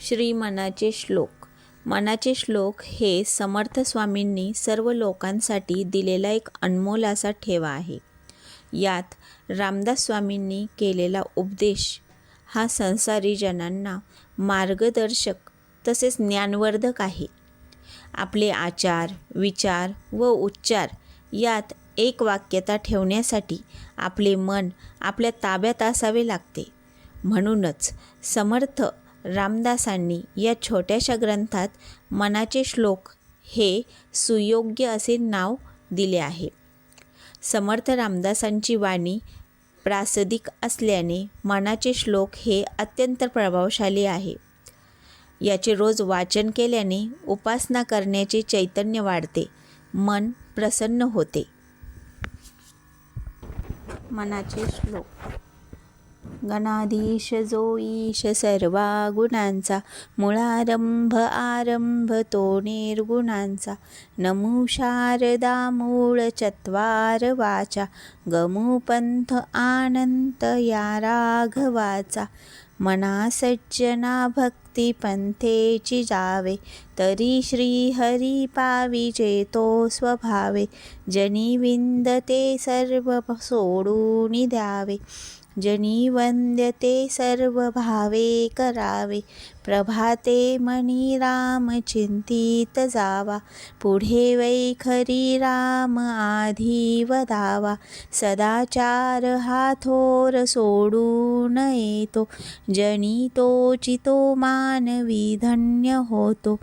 श्री मनाचे श्लोक. मनाचे श्लोक हे समर्थ स्वामींनी सर्व लोकांसाठी दिलेला एक अनमोल असा ठेवा आहे. यात रामदास स्वामींनी केलेला उपदेश हा संसारी जनांना मार्गदर्शक तसेच ज्ञानवर्धक आहे. आपले आचार विचार व उच्चार यात एक वाक्यता ठेवण्यासाठी आपले मन आपल्या ताब्यात असावे लागते. म्हणूनच समर्थ रामदासांनी या छोट्याशा ग्रंथात मनाचे श्लोक हे सुयोग्य असे नाव दिले आहे. समर्थ रामदासांची वाणी प्रासदिक असल्याने मनाचे श्लोक हे अत्यंत प्रभावशाली आहे. याचे रोज वाचन केल्याने उपासना करण्याचे चैतन्य वाढते मन प्रसन्न होते. मनाचे श्लोक गणाधीश जो ईश सर्वा गुणांचा मुळारंभ आरंभ तो निर्गुणांचा। नमू शारदा मूळ चत्वार वाचा गमू पंथ आनंत या राघवाचा मना सज्जना भक्ती पंथेची जावे तरी श्री हरी पाविजे तो स्वभावे जनी विंदते सर्व सोडून द्यावे। जनी वंद्यते सर्व भावे करावे प्रभाते मणी राम चिंतित जावा पुढे वैखरी राम आधी वदावा सदाचार हा थोर सोडून येतो जनी तो चितो मानवी धन्य होतो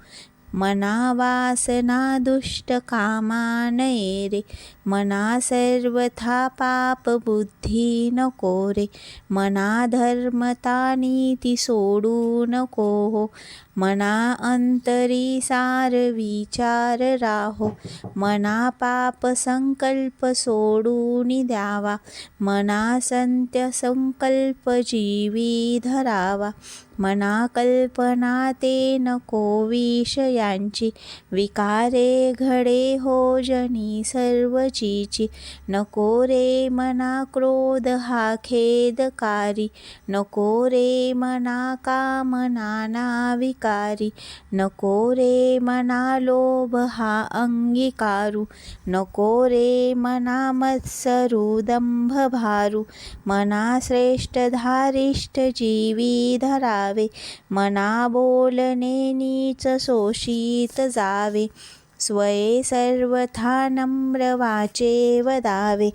मना वासना दुष्ट कामा नये रे। मना सर्वथा पाप बुद्धी नको रे। मना धर्मता नीती सोडू नको हो। मना अंतरी सार विचार राहो. मना पाप संकल्प सोडून द्यावा. मना संत्य संकल्प जीवी धरावा. मना कल्पना ते नको विषयांची. विकारे घडे हो जनी सर्वचीची. नको रे मना क्रोध हा खेदकारी. नको रे मना कामना ना कारी नको रे मना लोभ हा अंगीकारू। नको रे मना मत्सरू दंभ भारू। मना श्रेष्ठ धारिष्ठ जीवी धरावे। मना बोलणे नीच शोषित जावे। स्वये सर्वथा नम्र वाचे वदावे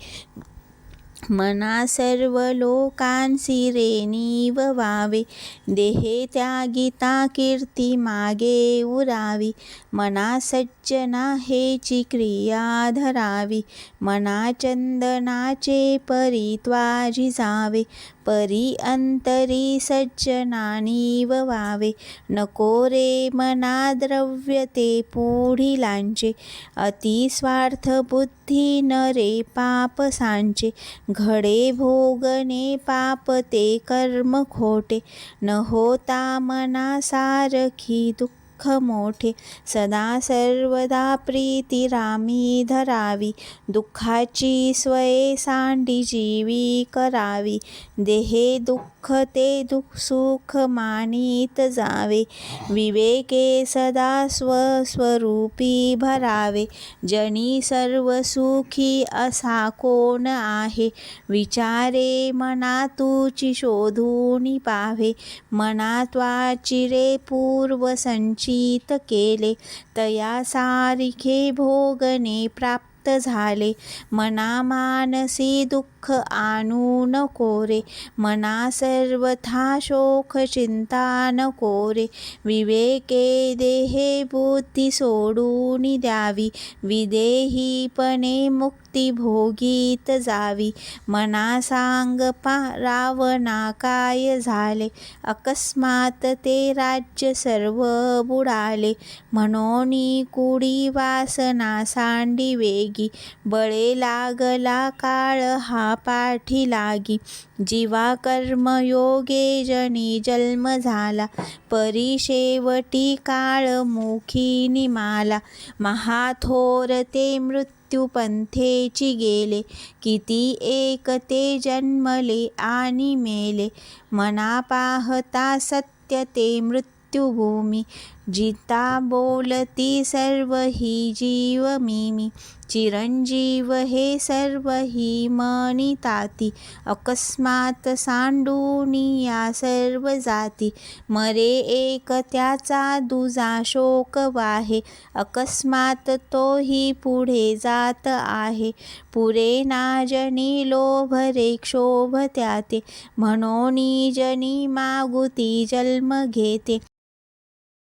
मना सर्व लोकांसी रेणी वावे। देहे त्यागिता कीर्ती मागे उरावी। मना सज्जना हेची क्रिया धरावी। मना चंदनाचे परित्वाजी जावे। परी अंतरी सज्जनानी वावे. नको रे मना द्रव्य ते पुढिलांचे अति स्वार्थ बुद्धी न रे पाप सांचे घडे भोगणे पाप ते कर्म खोटे. न होता मना सारखी दुःख दुःख मोठे सदा सर्वदा प्रीती रामी धरावी दुःखाची स्वये सांडी जीवी करावी देहे दुःख ते दुःख सुख मानित जावे विवेके सदा स्वस्वरूपी भरावे जनी सर्व सुखी असा कोण आहे? विचारे मना तुची शोधून पावे मना त्वाची रे पूर्व निश्चित केले. तया सारिखे भोगणे प्राप्त झाले. मना मानसी दुःख आणू नको रे. मना सर्वथा शोक चिंता नको रे. विवेके देहे बुद्धी सोडून द्यावी. विदेहीपणे मुक्त भोगीत जावी. मना सांग पा रावणा काय झाले? अकस्मात ते राज्य सर्व बुडाले. म्हणून कुडी वासना सांडी वेगी. बळे लागला काळ हा पाठी लागी. जीवा कर्मयोगे जनी जन्म झाला. परिशेवटी काळ मुखी निमाला. महाथोर ते मृत्यू पंथेची गेले. किती एक ते जन्मले आणि मेले. मना पाहता सत्य ते मृत्यूभूमी मृत्युभूमी. जिता बोलती सर्व ही जीव मिमी. चिरंजीव हे सर्व ही मनिताती. अकस्मात सांडूनी या सर्व जाती. मरे एक त्याचा दुजा शोक वाहे. अकस्मात तोही पुढे जात आहे. पुरे नाजनी लोभ रे क्षोभ त्याते. म्हणून जनी मागुती जन्म घेते.